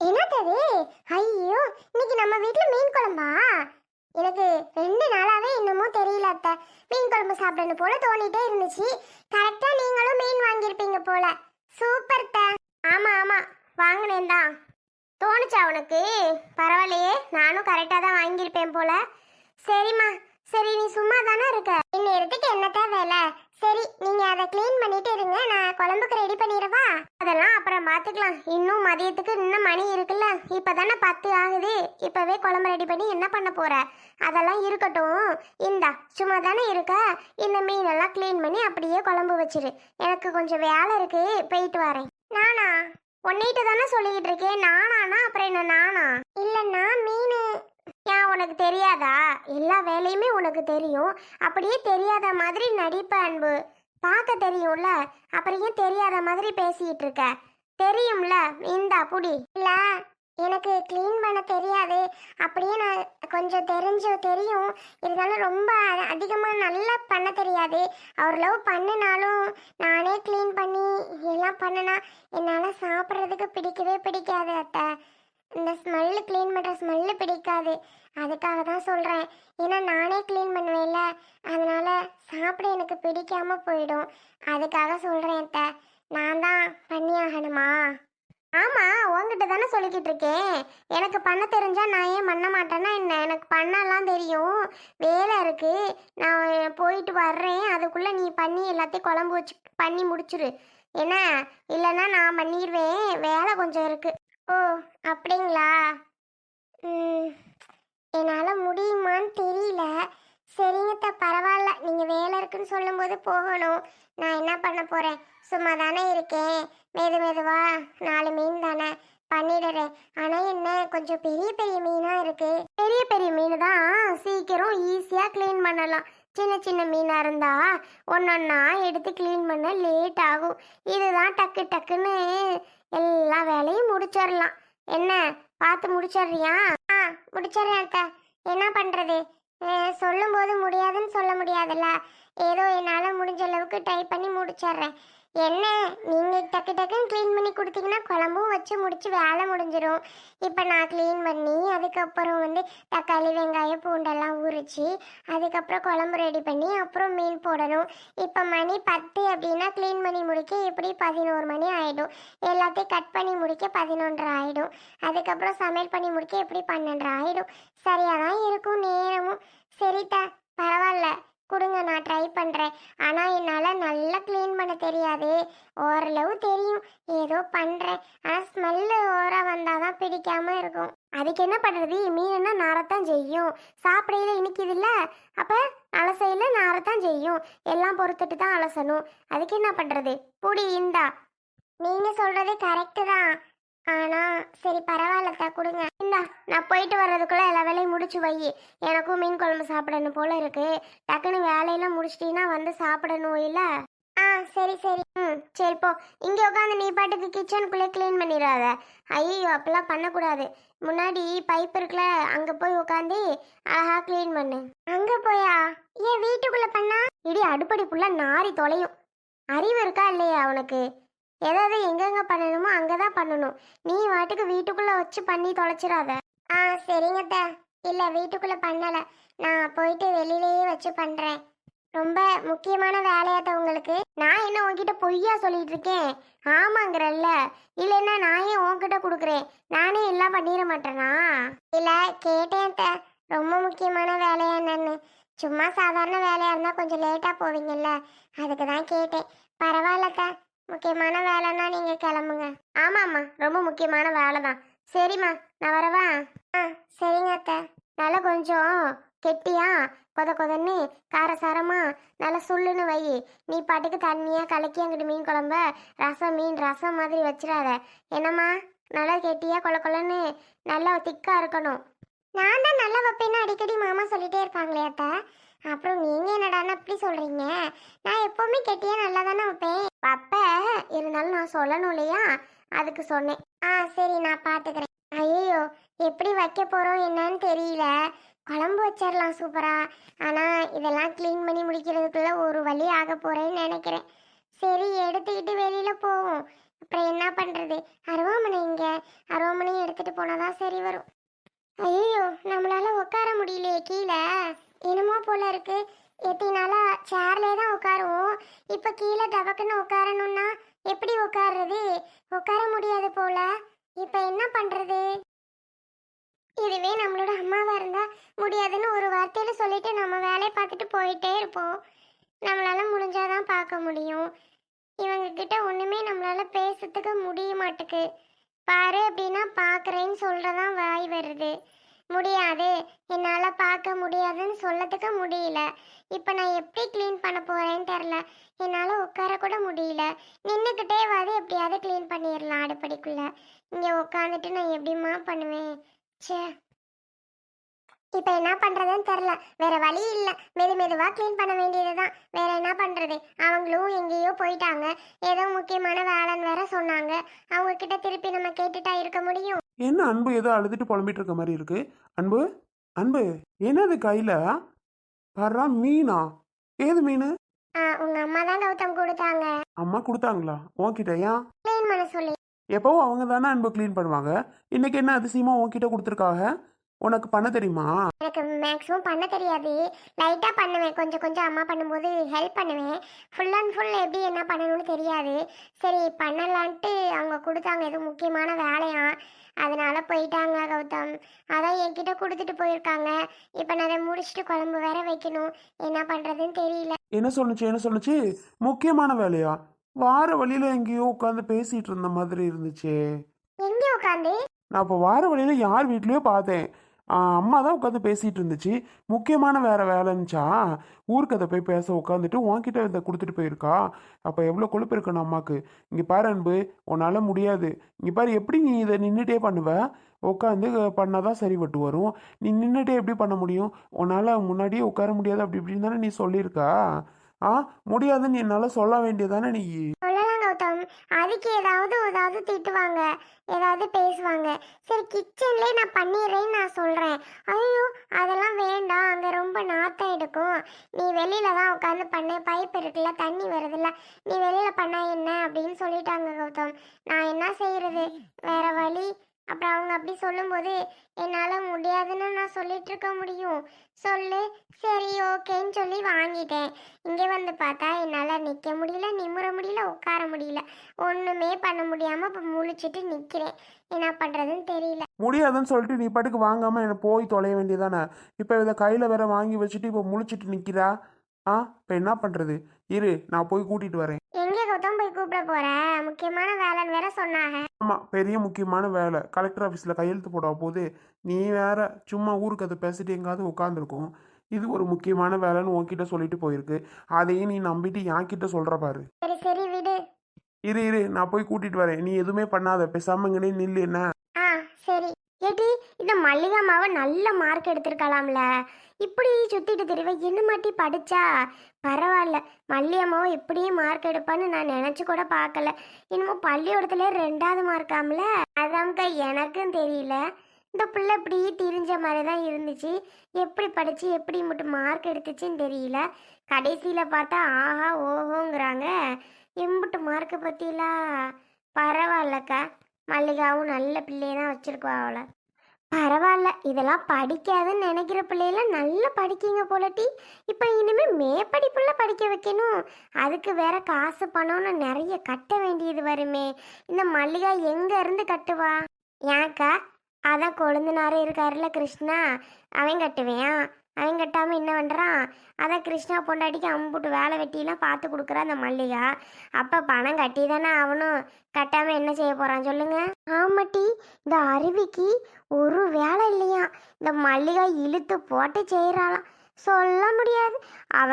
என்னது? ஐயோ இன்னைக்கு நம்ம வீட்ல மீன் குழம்பா? எனக்கு ரெண்டு நாளாவே இன்னமும் தெரியல அத்தை. மீன் குழம்பு சாப்பிடணும் போல தோணிட்டே இருந்துச்சு. கரெக்டா நீங்களும் மீன் வாங்கியிருப்பீங்க போல. சூப்பர் த ஆமா ஆமா. வாங்கினேன் தான். தோணுச்சா உனக்கு? பரவாயில்லையே. நானும் கரெக்டாக தான் வாங்கியிருப்பேன் போல. சரிம்மா. சரி நீ சும்மா தானே இருக்க இந்நேரத்துக்கு என்னத்தான் வேலை? சரி நீங்க அதை க்ளீன் பண்ணிட்டு இருங்க. நான் குழம்புக்கு ரெடி பண்ணிடவா? அதெல்லாம் அப்புறம் பார்த்துக்கலாம் இன்னும் மதியத்துக்கு இன்னும் மணி இருக்குல்ல. இப்பதானே பத்து ஆகுது. இப்பவே குழம்பு ரெடி பண்ணி என்ன பண்ண போற? அதெல்லாம் இருக்கட்டும். இந்தா சும்மா தானே இருக்க? இந்த மீனெல்லாம் க்ளீன் பண்ணி அப்படியே குழம்பு வச்சிரு. எனக்கு கொஞ்சம் வேலை இருக்கு. போயிட்டு வரேன். நானா? உன்னிட்டு தானே சொல்லிக்கிட்டு இருக்கேன். நானானா? அப்புறம் என்ன நானா? இல்லைன்னா மீன் உனக்கு தெரியாதா? எல்லா வேலையுமே உனக்கு தெரியும். அப்படியே தெரியாத மாதிரி நடிப்ப அன்பு. பார்க்க தெரியும்ல? அப்புறம் ஏன் தெரியாத மாதிரி பேசிட்டு இருக்க? தெரியும்ல? இந்தா புடி. இல்ல எனக்கு க்ளீன் பண்ண தெரியாது. அப்படியே நான் கொஞ்சம் தெரிஞ்சு தெரியும். இருந்தாலும் ரொம்ப அதிகமாக நல்லா பண்ண தெரியாது. அவர் லவ் பண்ணினாலும் நானே க்ளீன் பண்ணி எல்லாம் பண்ணினா என்னால் சாப்பிட்றதுக்கு பிடிக்கவே பிடிக்காது அத்தை. இந்த ஸ்மெல்லு க்ளீன் பண்ணுற ஸ்மெல்லு பிடிக்காது. அதுக்காக தான் சொல்கிறேன் ஏன்னா நானே க்ளீன் பண்ணுவேன்ல. அதனால் சாப்பிட எனக்கு பிடிக்காமல் போயிடும். அதுக்காக சொல்கிறேன் அத்தை. நான் தான் பண்ணியாகணுமா ஆமாம் உங்ககிட்ட தானே சொல்லிக்கிட்டு இருக்கேன். எனக்கு பண்ண தெரிஞ்சால் நான் ஏன் பண்ண மாட்டேன்னா என்ன? எனக்கு பண்ணலாம் தெரியும். வேலை இருக்குது நான் போயிட்டு வர்றேன். அதுக்குள்ளே நீ பண்ணி எல்லாத்தையும் குழம்பு வச்சு பண்ணி முடிச்சிரு. என்ன? இல்லைன்னா நான் பண்ணிடுவேன் வேலை கொஞ்சம் இருக்குது ஓ அப்படிங்களா? ம், என்னால் முடியுமான்னு தெரியல. சரிங்கத்த பரவாயில்ல. நீங்கள் வேலை இருக்குன்னு சொல்லும்போது போகணும். நான் என்ன பண்ண போகிறேன் சும்மா தானே இருக்கேன். மெது மெதுவா நாலு மீன் தானே. பண்ணிடுறேன். ஆனால் என்ன கொஞ்சம் பெரிய பெரிய மீனாக இருக்குது பெரிய பெரிய மீன் தான் சீக்கிரம் ஈஸியாக க்ளீன் பண்ணலாம். சின்ன சின்ன மீனாக இருந்தா ஒன்றொன்னா எடுத்து க்ளீன் பண்ண லேட் ஆகும். இதுதான் டக்கு டக்குன்னு எல்லா வேலையும் முடிச்சிடலாம். என்ன பார்த்து முடிச்சிடுறியா? ஆ முடிச்சிடுறேன் அத்தை. என்ன பண்ணுறது சொல்லும்போது முடியாதுன்னு சொல்ல முடியாதுல்ல. ஏதோ என்னால் முடிஞ்ச அளவுக்கு டைப் பண்ணி முடிச்சிடுறேன். என்ன? நீங்கள் டக்கு டக்குன்னு க்ளீன் பண்ணி கொடுத்தீங்கன்னா குழம்பும் வச்சு முடிச்சு வேலை முடிஞ்சிடும் இப்போ நான் க்ளீன் பண்ணி அதுக்கப்புறம் வந்து தக்காளி வெங்காயம் பூண்டெல்லாம் உரித்து அதுக்கப்புறம் குழம்பு ரெடி பண்ணி அப்புறம் மீன் போடணும். இப்போ மணி பத்து அப்படின்னா க்ளீன் பண்ணி முடிக்க எப்படி பதினோரு மணி ஆகிடும் எல்லாத்தையும் கட் பண்ணி முடிக்க பதினொன்றரை ஆகிடும் அதுக்கப்புறம் சமையல் பண்ணி முடிக்க எப்படி பன்னெண்டரை ஆகிடும் சரியாக தான் இருக்கும் நேரமும். சரிதா பரவாயில்ல. கொடுங்க நான் ட்ரை பண்ணுறேன் ஆனால் என்னால் நல்லா க்ளீன் பண்ண தெரியாது. ஓரளவு தெரியும். ஏதோ பண்ணுறேன் ஆனால் ஸ்மெல்லு ஓரா வந்தால் தான் பிடிக்காம இருக்கும். அதுக்கு என்ன பண்ணுறது மீன்னா நாரத்தான் செய்யும். சாப்பிடையில இனிக்குதுல்ல? அப்போ அலசையில் நாரத்தான் செய்யும். எல்லாம் பொறுத்துட்டு தான் அலசணும். அதுக்கு என்ன பண்ணுறது புடி இந்தா. நீங்கள் சொல்கிறது கரெக்டு தான். ஆனால் சரி பரவாயில்லத்தா கொடுங்க. இந்தா நான் போயிட்டு வர்றதுக்குள்ளே எல்லா வேலையும் முடிச்சு வை. எனக்கும் மீன் குழம்பு சாப்பிடணும் போல இருக்கு. டக்குன்னு வேலையெல்லாம் முடிச்சிட்டீங்கன்னா வந்து சாப்பிடணும் இல்லை? ஆ சரி சரி. ம் சரி போ. இங்கே உட்காந்து நீ பாட்டுக்கு கிச்சனுக்குள்ளே க்ளீன் பண்ணிடாத. ஐயோ அப்பெல்லாம் பண்ணக்கூடாது. முன்னாடி பைப் இருக்குல்ல அங்கே போய் உட்காந்து அழகா க்ளீன் பண்ணு. அங்கே போயா? ஏன் வீட்டுக்குள்ளே பண்ணா? இடி அடுப்படி ஃபுல்லாக நாரி தொலையும். அறிவு இருக்கா இல்லையா உனக்கு? எதாவது எங்கெங்க பண்ணணுமோ அங்கே தான் பண்ணணும். நீ வாட்டுக்கு வீட்டுக்குள்ளே வச்சு பண்ணி தொலைச்சிடாத. ஆ சரிங்கத்த இல்லை வீட்டுக்குள்ளே பண்ணலை. நான் போயிட்டு வெளியிலேயே வச்சு பண்ணுறேன் ரொம்ப முக்கியமான வேலையாத்த உங்களுக்கு. நான் என்ன உன்கிட்ட பொய்யா சொல்லிட்டு இருக்கேன்? ஆமாங்கிறல்ல. இல்லைன்னா நான் ஏன் உன்கிட்ட கொடுக்குறேன். நானே எல்லாம் பண்ணிட மாட்டேனா? இல்லை கேட்டேன் ரொம்ப முக்கியமான வேலையா என்னன்னு. சும்மா சாதாரண வேலையாக இருந்தால் கொஞ்சம் லேட்டாக போவீங்கல்ல. அதுக்கு தான் கேட்டேன். பரவாயில்லக்கா முக்கியமான வேலைன்னா நீங்கள் கிளம்புங்க. ஆமாம்மா ரொம்ப முக்கியமான வேலை தான் சரிம்மா நான் வரவா? ஆ சரிங்க அத்தை. நல்லா கொஞ்சம் கெட்டியா கொத கொதன்னு காரசாரமாக நல்லா சுள்ளுன்னு வை. நீ பாட்டுக்கு தண்ணியாக கலக்கி அங்கிட்டு மீன் குழம்ப ரசம் மீன் ரசம் மாதிரி வச்சிடாத. என்னம்மா நல்லா கெட்டியா கொல கொலன்னு நல்லா திக்காக இருக்கணும். நான் தான் நல்லா வைப்பேன்னு அடிக்கடி மாமா சொல்லிட்டே இருப்பாங்களே அத்தை. அப்புறம் நீங்கள் என்னடான்னு அப்படி சொல்கிறீங்க நான் எப்போவுமே கெட்டியா நல்லா தானே வைப்பேன். அப்ப இருந்தாலும் நான் சொல்லணும் இல்லையா? அதுக்கு சொன்னேன். ஆ சரி நான் பாத்துக்கிறேன். ஐயோ எப்படி வைக்க போறோம் என்னன்னு தெரியல. குழம்பு வச்சிடலாம் சூப்பரா ஆனா இதெல்லாம் க்ளீன் பண்ணி முடிக்கிறதுக்குள்ள ஒரு வழி ஆக போறேன்னு நினைக்கிறேன். சரி எடுத்துக்கிட்டு வெளியில போவோம். அப்புறம் என்ன பண்றது? அருவாமனை இங்க. அருவாமனையும் எடுத்து எடுத்துட்டு போனாதான் சரி வரும். ஐயோ நம்மளால உட்கார முடியலையே கீழே. என்னமோ போல இருக்கு. எத்தினால சேர்லே தான் உட்காருவோம். இப்போ கீழே டபக்குன்னு உட்காரணும்னா எப்படி உட்காருறது? உட்கார முடியாது போல. இப்போ என்ன பண்ணுறது இதுவே நம்மளோட அம்மாவாக இருந்தால் முடியாதுன்னு ஒரு வார்த்தையில சொல்லிட்டு நம்ம வேலையை பார்த்துட்டு போயிட்டே இருப்போம். நம்மளால் முடிஞ்சாதான் பார்க்க முடியும். இவங்கக்கிட்ட ஒன்றுமே நம்மளால் பேசுறதுக்கு முடிய மாட்டுக்கு. பாரு அப்படின்னா பார்க்குறேன்னு சொல்கிறதான் வாய் வருது. முடியாது. என்னால் பார்க்க முடியாதுன்னு சொல்லத்துக்கு முடியல. இப்போ நான் எப்படி க்ளீன் பண்ண போகிறேன்னு தெரில. என்னால் உட்கார கூட முடியல. நின்றுக்கிட்டே வாது எப்படியாவது க்ளீன் பண்ணிடலாம் அடுப்படிக்குள்ளே. இங்கே உட்காந்துட்டு நான் எப்படிம்மா பண்ணுவேன்? ச்சே. இப்போ என்ன பண்ணுறதுன்னு தெரில. வேற வழி இல்லை. மெது மெதுவாக க்ளீன் பண்ண வேண்டியதுதான். வேற என்ன பண்ணுறது அவங்களும் எங்கேயோ போயிட்டாங்க. ஏதோ முக்கியமான வேலைன்னு வேற சொன்னாங்க. அவங்க கிட்ட திருப்பி நம்ம கேட்டுட்டா இருக்க முடியும்? என்ன அன்பு ஏதோ அழுதுட்டு புலம்பிட்டு இருக்க மாதிரி இருக்கு? அன்பு? அன்பு என்னது கையில? வர்றா மீனா? ஏது மீன்? ஆ உங்க அம்மா தான் கௌதம் கொடுத்தாங்க. அம்மா கொடுத்தாங்களா? உன்கிட்ட ஏன் க்ளீன் பண்ண சொல்லி. எப்பவும் அவங்க தானே அன்பு க்ளீன் பண்ணுவாங்க. இன்னைக்கு என்ன அதிசயமா உன்கிட்ட கொடுத்துருக்காங்க? உனக்கு பண்ண தெரியுமா? எனக்கு மேக்ஸிமம் பண்ண தெரியாது. லைட்டாக பண்ணுவேன். கொஞ்சம் கொஞ்சம் அம்மா பண்ணும்போது ஹெல்ப் பண்ணுவேன். ஃபுல் அண்ட் ஃபுல் எப்படி என்ன பண்ணணும்னு தெரியாது. சரி பண்ணலான்ட்டு அவங்க கொடுத்தாங்க. எதுவும் முக்கியமான வேலையா? அதனால போயிட்டாங்க கௌதம். அதான் என்கிட்ட கொடுத்துட்டு போயிருக்காங்க. இப்போ நான் அதை முடிச்சுட்டு குழம்பு வேற வைக்கணும். என்ன பண்ணுறதுன்னு தெரியல. என்ன சொன்னுச்சு என்ன சொன்னுச்சு முக்கியமான வேலையா? வார வழியில எங்கேயோ உட்காந்து பேசிட்டு இருந்த மாதிரி இருந்துச்சே. எங்கே உட்காந்து நான் இப்போ வார வழியில யார் வீட்லயோ பார்த்தேன். அம்மா தான் உட்காந்து பேசிகிட்டு இருந்துச்சு. முக்கியமான வேற வேலைன்னுச்சா ஊருக்கு அதை போய் பேச உட்காந்துட்டு உன்கிட்ட இதை கொடுத்துட்டு போயிருக்கா? அப்போ எவ்வளோ கொழுப்பு இருக்கணும் அம்மாவுக்கு இங்கே பாரு அன்பு உன்னால் முடியாது. இங்கே பாரு எப்படி நீ இதை நின்றுட்டே பண்ணுவ? உட்காந்து பண்ணால் தான் சரிப்பட்டு வரும். நீ நின்றுட்டே எப்படி பண்ண முடியும்? உன்னால் முன்னாடியே உட்கார முடியாது. அப்படி இப்படின்னு தானே நீ சொல்லியிருக்கா? ஆ முடியாதுன்னு என்னால் சொல்ல வேண்டியதானே நீ? கௌதம் அதுக்கு ஏதாவது ஏதாவது திட்டுவாங்க ஏதாவது பேசுவாங்க. சரி கிச்சன்லேயே நான் பண்ணிடுறேன்னு நான் சொல்கிறேன் ஐயோ அதெல்லாம் வேண்டாம். அங்கே ரொம்ப நாத்தம் எடுக்கும். நீ வெளியில தான் உட்காந்து பண்ண. பைப் இருக்குல்ல தண்ணி வருதுல்ல நீ வெளியில் பண்ணா என்ன அப்படின்னு சொல்லிட்டாங்க கௌதம். நான் என்ன செய்யறது வேற வழி? அப்புறம் அவங்க அப்படி சொல்லும்போது என்னால் முடியாதுன்னு நான் சொல்லிட்டு இருக்க முடியும். சொல்லு. ஓகேன்னு சொல்லி வாங்கிட்டேன். இங்கே வந்து பார்த்தா என்னால் நிற்க முடியல நிமிர முடியல உட்கார முடியல. ஒன்றுமே பண்ண முடியாமல் இப்போ முழிச்சிட்டு நிற்கிறேன் என்ன பண்ணுறதுன்னு தெரியல. முடியாதுன்னு சொல்லிட்டு நீ பாட்டுக்கு வாங்காம என்ன போய் தொலைய வேண்டியதானே? இப்போ இதை கையில் வேற வாங்கி வச்சுட்டு இப்போ முழிச்சிட்டு நிற்கிறா ஆ இப்போ என்ன பண்ணுறது இரு நான் போய் கூட்டிகிட்டு வரேன். எங்கே கௌதம் போய் கூப்பிட போற? முக்கியமான வேலைன்னு வேற சொன்னாங்க. ஆமாம் பெரிய முக்கியமான வேலை. கலெக்டர் ஆஃபீஸில் கையெழுத்து போட போது நீ வேற சும்மா ஊருக்கு அதை பேசிட்டு எங்காவது உட்காந்துருக்கும் இது ஒரு முக்கியமான வேலைன்னு உன்கிட்ட சொல்லிட்டு போயிருக்கு. அதையும் நீ நம்பிட்டு என்கிட்ட சொல்கிற பாரு. சரி சரி விடு. இரு இரு. நான் போய் கூட்டிகிட்டு வரேன். நீ எதுவுமே பண்ணாத. பேசாம இங்கனே நில்லு என்ன? ஆ சரி. ஏடி இந்த மல்லிகா மாவை நல்ல மார்க் எடுத்திருக்கலாம்ல. இப்படி சுத்திட்டு தெரியவ என்ன மாட்டி படிச்சா? பரவாயில்ல மல்லியம்மாவும் இப்படியே மார்க் எடுப்பான்னு நான் நினைச்சு கூட பார்க்கல இன்னமும் பள்ளிக்கூடத்துல ரெண்டாவது மார்க்காம்ல அதான்க்கா எனக்கும் தெரியல. இந்த பிள்ளை இப்படி திரிஞ்ச மாதிரி தான் இருந்துச்சு. எப்படி படித்து எப்படி மட்டும் மார்க் எடுத்துச்சுன்னு தெரியல. கடைசியில் பார்த்தா ஆஹா ஓஹோங்கிறாங்க. எம்புட்டு மார்க்கு பற்றிலாம் பரவாயில்லக்கா. மல்லிகாவும் நல்ல பிள்ளைய தான் வச்சுருக்கோம் அவளை. பரவாயில்ல இதெல்லாம் படிக்காதுன்னு நினைக்கிற பிள்ளையெல்லாம் நல்லா படிக்கிங்க போலட்டி. இப்போ இனிமேல் மேப்படிப்புள்ள படிக்க வைக்கணும். அதுக்கு வேற காசு பணம்னு நிறைய கட்ட வேண்டியது வருமே. இந்த மல்லிகா எங்கே இருந்து கட்டுவா? ஏன்க்கா? அதான் கொழுந்தனாரே இருக்காருல்ல கிருஷ்ணா. அவன் கட்டுவேன். அவன் கட்டாம என்ன பண்றான்? அதான் கிருஷ்ணா பொண்டாட்டிக்கு அம்புட்டு வேலை வெட்டிலாம் பார்த்து கொடுக்குறா அந்த மல்லிகா. அப்ப பணம் கட்டி தானே அவனும் கட்டாம என்ன செய்ய போறான் சொல்லுங்க. ஆமாட்டி இந்த அருவிக்கு ஒரு வேலை இல்லையா இந்த மல்லிகா இழுத்து போட்டு செய்கிறாளாம் சொல்ல முடியாது. அவ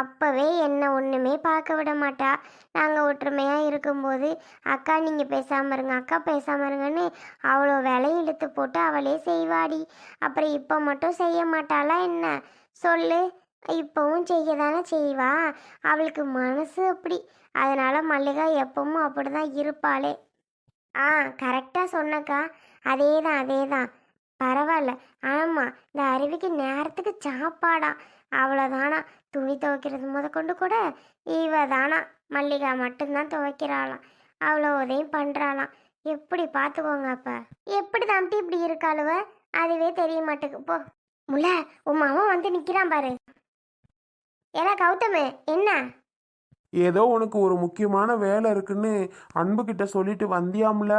அப்பவே என்ன ஒண்ணுமே பார்க்க விட மாட்டா. நாங்கள் ஒற்றுமையா இருக்கும்போது அக்கா நீங்க பேசாம இருங்க. அக்கா பேசாம இருங்கன்னு அவ்வளோ வேலையும் இழுத்து போட்டு அவளே செய்வாடி. அப்புறம் இப்போ மட்டும் செய்ய மாட்டாளா என்ன? சொல்லு. இப்போவும் செய்ய தானே செய்வா. அவளுக்கு மனசு அப்படி. அதனால மல்லிகா எப்பவும் அப்படிதான் இருப்பாளே. ஆ கரெக்டாக சொன்னக்கா. அதே தான் அதே தான் பரவாயில்ல. ஆமாம் இந்த அருவிக்கு நேரத்துக்கு சாப்பாடா. அவ்வளோதானா துணி துவைக்கிறது முத கொண்டு கூட இவ தானா மல்லிகா மட்டும்தான் துவைக்கிறாளாம். அவ்வளோ உதயம் பண்ணுறாளாம் எப்படி பார்த்துக்கோங்க அப்போ. எப்படி தம்பி இப்படி இருக்காளுவ? அதுவே தெரிய மாட்டேங்குது. போ. முல்ல உன் மாமன் வந்து நிற்கிறான் பாரு. ஏன்னா கௌதமு என்ன? ஏதோ உனக்கு ஒரு முக்கியமான வேலை இருக்குன்னு அன்புக்கிட்ட சொல்லிட்டு வந்தியாம்ல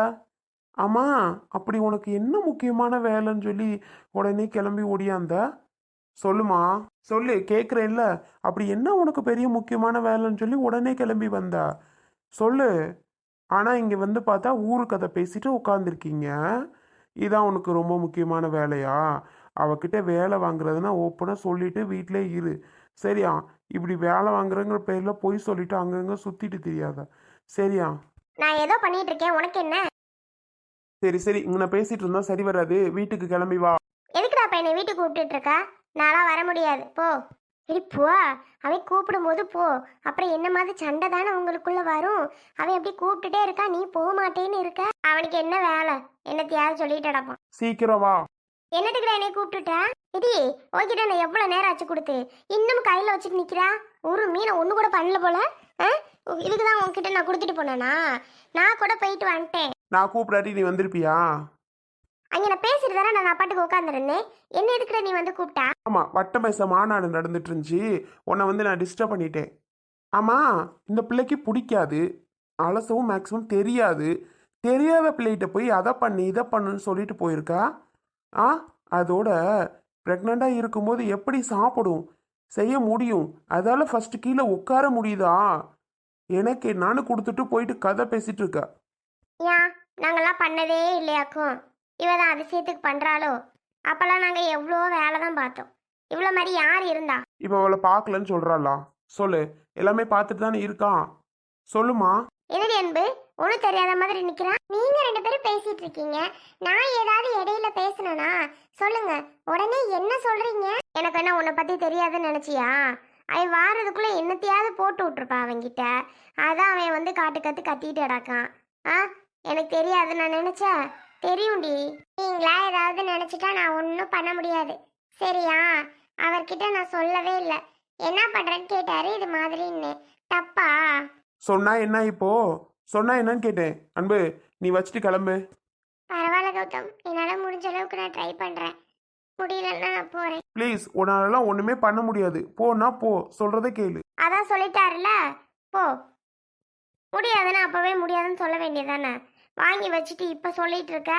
ஆமாம் அப்படி உனக்கு என்ன முக்கியமான வேலைன்னு சொல்லி உடனே கிளம்பி ஓடியாந்த? சொல்லுமா சொல்லு கேட்குறேன்ல அப்படி என்ன உனக்கு பெரிய முக்கியமான வேலைன்னு சொல்லி உடனே கிளம்பி வந்தா? சொல்லு. ஆனால் இங்கே வந்து பார்த்தா ஊரு கதை பேசிட்டு உட்காந்துருக்கீங்க இதான் உனக்கு ரொம்ப முக்கியமான வேலையா? அவகிட்ட வேலை வாங்குறதுன்னா ஓப்பனாக சொல்லிட்டு வீட்டிலே இரு. சரியா? இப்படி வேலை வாங்குறங்கிற பேரில் போய் சொல்லிட்டு அங்கங்கே சுற்றிட்டு தெரியாத. சரியா? நான் ஏதோ பண்ணிட்டு இருக்கேன். உனக்கு என்ன? சரி சரி. இங்கே பேசிட்டு இருந்தா சரி வராது. வீட்டுக்கு கிளம்பி வா. எதுக்குடா பையனை வீட்டுக்கு கூப்பிட்டுட்டு இருக்கா? நான்லாம் வர முடியாது. போ. சரி போ. அவன் கூப்பிடும்போது போ. அப்புறம் என்ன மாதிரி சண்டை தானே உங்களுக்குள்ள வரும்? அவன் எப்படி கூப்பிட்டுட்டே இருக்கா? நீ போக மாட்டேன்னு இருக்க? அவனுக்கு என்ன வேலை? என்னத்தையாவது சொல்லிட்டு கிடப்பான். சீக்கிரம் வா. என்னத்துக்குடா என்னை கூப்பிட்டுட்ட? இடி ஓகிட்ட நான் எவ்வளவு நேரம் ஆச்சு கொடுத்து? இன்னும் கையில வச்சுட்டு நிக்கிறா? ஒரு மீனை ஒண்ணு கூட பண்ணல போல? இதுக்கு தான் உன்கிட்ட நான் கொடுத்துட்டு போனேனா? நான் கூட போயிட்டு வந்துட்டேன். நான் கூப்பிடாட்டி நீ வந்திருப்பியா? அங்க நான் பேசிட்டு தானே நான் பாட்டுக்கு உட்காந்துருந்தேன் என்ன எதுக்குடா நீ வந்து கூப்பிட்டா? ஆமாம் வட்டமேச மாநாடு நடந்துட்டு இருந்துச்சு உன்னை வந்து நான் டிஸ்டர்ப் பண்ணிட்டேன். ஆமாம் இந்த பிள்ளைக்கு பிடிக்காது. அலசவும் மேக்ஸிமம் தெரியாது. தெரியாத பிள்ளைகிட்ட போய் அதை பண்ணு இதை பண்ணுன்னு சொல்லிட்டு போயிருக்கா? ஆ அதோட ப்ரெக்னெண்ட்டாக இருக்கும்போது எப்படி சாப்பிடும்? செய்ய முடியும். அதால் ஃபஸ்ட்டு கீழே உட்கார முடியுதா? எனக்கு நானும் கொடுத்துட்டு போயிட்டு கதை பேசிட்டு இருக்கா. ஏன்? நாங்கெல்லாம் பண்ணதே இல்லையாக்கும். இவ தான் அதிசயத்துக்கு பண்றாளோ? அப்பெல்லாம் நாங்க எவ்வளோ வேலை தான் பார்த்தோம். இவ்வளோ மாதிரி யார் இருந்தா? இப்போ அவளை பார்க்கலன்னு சொல்கிறாளா சொல்லு. எல்லாமே பார்த்துட்டு தானே இருக்கான் சொல்லுமா. என்னடி அன்பு? ஒன்றும் தெரியாத மாதிரி நிக்கிறான் நீங்க ரெண்டு பேரும் பேசிட்டு இருக்கீங்க. நான் ஏதாவது இடையில பேசணும்னா சொல்லுங்க. உடனே என்ன சொல்றீங்க? எனக்கு என்ன உன்னை பத்தி தெரியாதுன்னு நினைச்சியா? அவன் வாரதுக்குள்ள என்னத்தையாவது போட்டு விட்டுருப்பா அவன்கிட்ட. அதான் அவன் வந்து காட்டு கத்து கத்திட்டு கிடக்கான். ஆ? எனக்கு தெரியாது நான் நினைச்சேன் தெரியும்டி. நீங்களா ஏதாவது நினைச்சிட்டா நான் ஒன்றும் பண்ண முடியாது. சரியா? அவர்கிட்ட நான் சொல்லவே இல்லை. என்ன பண்றேன்னு கேட்டாரு இது மாதிரின்னு. தப்பா? சொன்னா என்ன இப்போ? சொன்னா என்னன்னு கேட்டேன். அன்பு நீ வச்சுட்டு கிளம்பு. பரவாயில்ல கௌதம். என்னால் முடிஞ்ச அளவுக்கு நான் ட்ரை பண்ணுறேன் முடியலன்னா நான் போகிறேன் ப்ளீஸ் உன்னாலலாம் ஒன்றுமே பண்ண முடியாது. போனா போ. சொல்றதை கேளு. அதான் சொல்லிட்டாருல போ. முடியாதுன்னு அப்போவே முடியாதுன்னு சொல்ல வேண்டியதானே வாங்கி வச்சுட்டு இப்போ சொல்லிட்டு இருக்க?